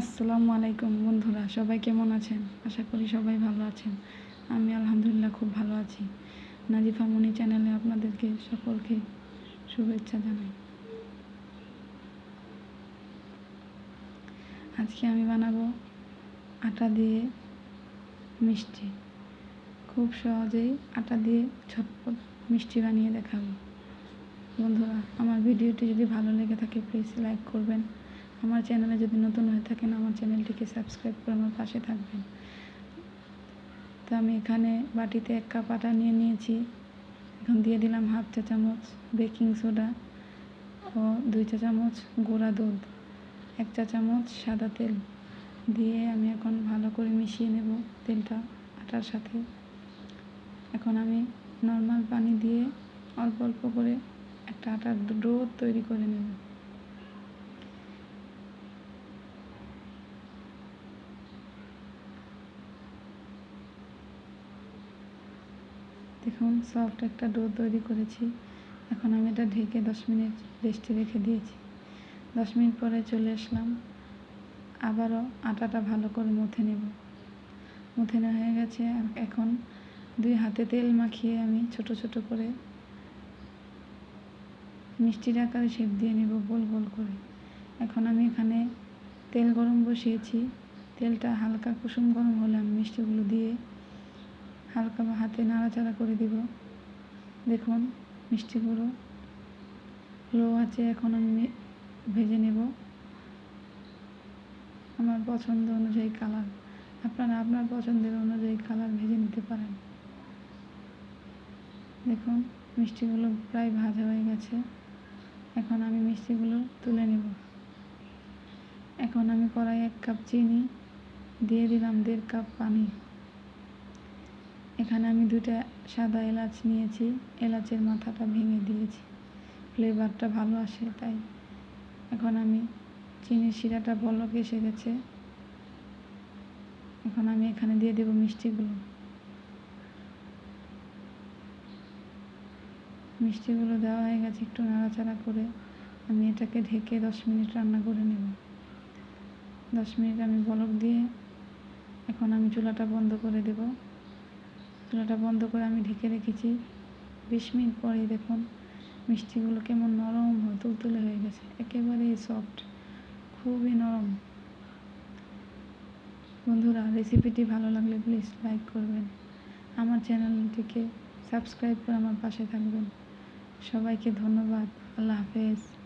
আসসালামু আলাইকুম বন্ধুরা, সবাই কেমন আছেন? আশা করি সবাই ভালো আছেন। আমি আলহামদুলিল্লাহ খুব ভালো আছি। নাজিফা মনি চ্যানেলে আপনাদেরকে সকলকে শুভেচ্ছা জানাই। আজকে আমি বানাবো আটা দিয়ে মিষ্টি। খুব সহজেই আটা দিয়ে ছটপট মিষ্টি বানিয়ে দেখাবো। বন্ধুরা, আমার ভিডিওটি যদি ভালো লেগে থাকে প্লিজ লাইক করবেন। আমার চ্যানেলে যদি নতুন হয়ে থাকেন, আমার চ্যানেলটিকে সাবস্ক্রাইব করে আমার পাশে থাকবেন। তো আমি এখানে বাটিতে এক কাপ আটা নিয়ে নিয়েছি। এখন দিয়ে দিলাম হাফ চা চামচ বেকিং সোডা ও দুই চা চামচ গুঁড়া দুধ, এক চা চামচ সাদা তেল। দিয়ে আমি এখন ভালো করে মিশিয়ে নেব তেলটা আটার সাথে। এখন আমি নর্মাল পানি দিয়ে অল্প অল্প করে একটা আটার ডো তৈরি করে নেব। দেখুন সফট একটা ডো তৈরি করেছি। এখন আমি এটা ঢেকে দশ মিনিট রেস্টে রেখে দিয়েছি। দশ মিনিট পরে চলে আসলাম। আবারও আটাটা ভালো করে মুথে নেব। মুথে নেওয়া হয়ে গেছে। এখন দুই হাতে তেল মাখিয়ে আমি ছোট ছোট করে মিষ্টির আকারে শেপ দিয়ে নেব গোল গোল করে। এখন আমি এখানে তেল গরম বসিয়েছি। তেলটা হালকা কুসুম গরম হলে আমি মিষ্টিগুলো দিয়ে হালকা হাতে নাড়াচাড়া করে দিব। দেখুন মিষ্টিগুলো লো আছে, এখন আমি ভেজে নেব। আমার পছন্দ অনুযায়ী কালার আপনারা আপনার পছন্দের অনুযায়ী কালার ভেজে নিতে পারেন। দেখুন, মিষ্টিগুলো প্রায় ভাজা হয়ে গেছে। এখন আমি মিষ্টিগুলো তুলে নেব। এখন আমি কড়াই এক কাপ চিনি, দিয়ে দিলাম দেড় কাপ পানি। এখানে আমি দুটা সাদা এলাচ নিয়েছি। এলাচের মাথাটা ভেঙে দিয়েছি। ফ্লেভারটা ভালো আসে, তাই এখন আমি চিনির শিরাটা বলক এসে গেছে। এখন আমি এখানে দিয়ে দেব মিষ্টিগুলো। মিষ্টিগুলো দেওয়া হয়ে গেছে, একটু নাড়াচাড়া করে আমি এটাকে ঢেকে দশ মিনিট রান্না করে নেব। দশ মিনিট আমি বলক দিয়ে এখন আমি চুলাটা বন্ধ করে দেব। চুলাটা বন্ধ করে আমি ঢেকে রেখেছি। বিশ মিনিট পরেই দেখুন, মিষ্টিগুলো কেমন নরম হয়ে, তুলতুলে হয়ে গেছে। একেবারেই সফট খুবই নরম। বন্ধুরা রেসিপিটি ভালো লাগলে প্লিজ লাইক করবেন। আমার চ্যানেলটিকে সাবস্ক্রাইব করে আমার পাশে থাকবেন। সবাইকে ধন্যবাদ। আল্লাহ হাফেজ।